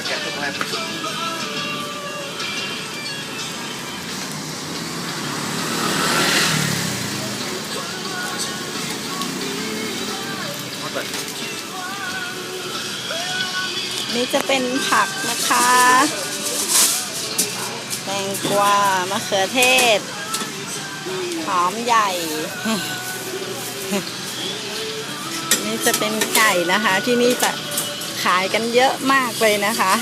จะแกะทุกแรกนี่จะเป็นผักนะคะ แตงกวามะเขือเทศ หอมใหญ่ นี่จะเป็นไก่นะคะที่นี่จะ ขายกันเยอะมากเลยนะคะ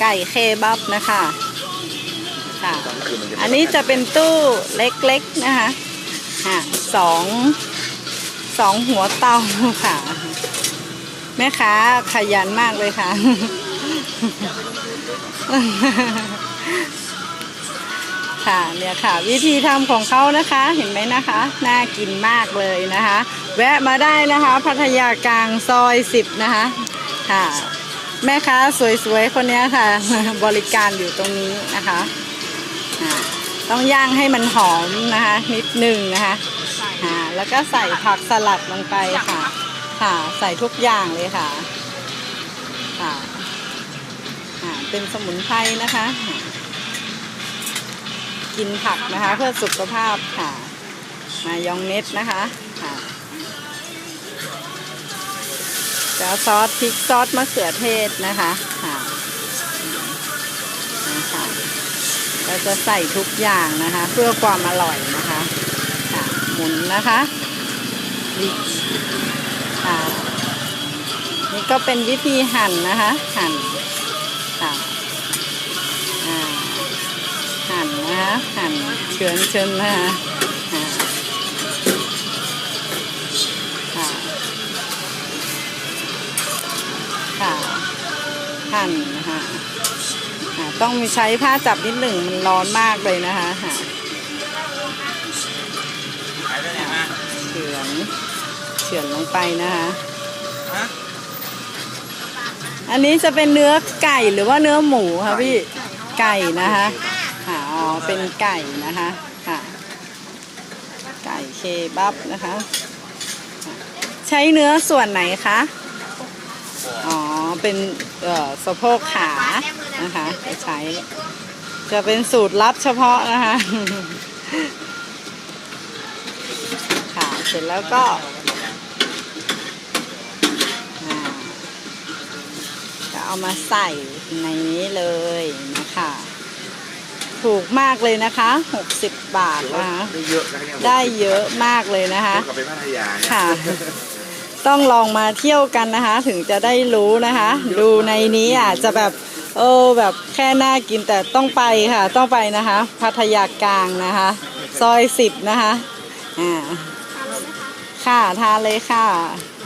ไก่เคบับนะคะค่ะ อันนี้จะเป็นตู้เล็กๆนะคะอะสองสองหัวเตาค่ะ แม่ค้าขยันมากเลยค่ะ ค่ะเนี่ยค่ะ วิธีทำของเขานะคะ เห็นไหมนะคะ น่ากินมากเลยนะคะ แวะมาได้นะคะ พัทยากลางซอยสิบนะคะ ค่ะ แม่ค้าสวยๆคนนี้ค่ะ บริการอยู่ตรงนี้นะคะ ต้องย่างให้มันหอมนะคะ นิดหนึ่งนะคะแล้วก็ใส่ผักสลัดลงไปค่ะ ค่ะ ใส่ทุกอย่างเลยค่ะค่ะเป็นสมุนไพรนะคะ กินผักนะคะเพื่อสุขภาพค่ะ มายองเนสนะคะ แล้วซอสพริกซอสมะเขือเทศนะคะค่ะนะคะเราจะใส่ทุกอย่างนะคะ เพื่อความอร่อยนะคะค่ะหมุนนะคะดิค่ะนี่ก็เป็นวิธีหั่นนะคะ หั่นค่ะหั่นนะคะหั่นเฉือนเชิญนะคะ ค่ะหั่นนะคะอ่าต้องมีใช้ผ้าจับนิดหนึ่งมันร้อนมากเลยนะคะค่ะขายไปไหนมาเฉือนเฉือนลงไปนะคะฮะอันนี้จะเป็นเนื้อไก่หรือว่าเนื้อหมูคะพี่ไก่นะคะค่ะอ๋อเป็นไก่นะคะค่ะไก่เคบับนะคะค่ะใช้เนื้อส่วนไหนคะอ๋อ เป็นเอ่อสะโพกขานะคะจะใช้จะเป็นสูตรลับเฉพาะนะคะค่ะเสร็จแล้วก็อ่าจะเอามาใส่ในนี้เลยนะคะถูกมากเลยนะคะ 60 บาทถือว่านะคะได้เยอะนะเนี่ยได้เยอะมากเลยนะคะเทียบกับไปพัทยาเนี่ยค่ะ ต้องลองมาเที่ยวกันนะคะ ถึงจะได้รู้นะคะ ดูในนี้อาจจะแบบเออแบบแค่น่ากินแต่ต้องไปค่ะ ต้องไปนะคะ พัทยากลางนะคะ ซอยสิบนะคะอ่าค่ะทานเลยค่ะ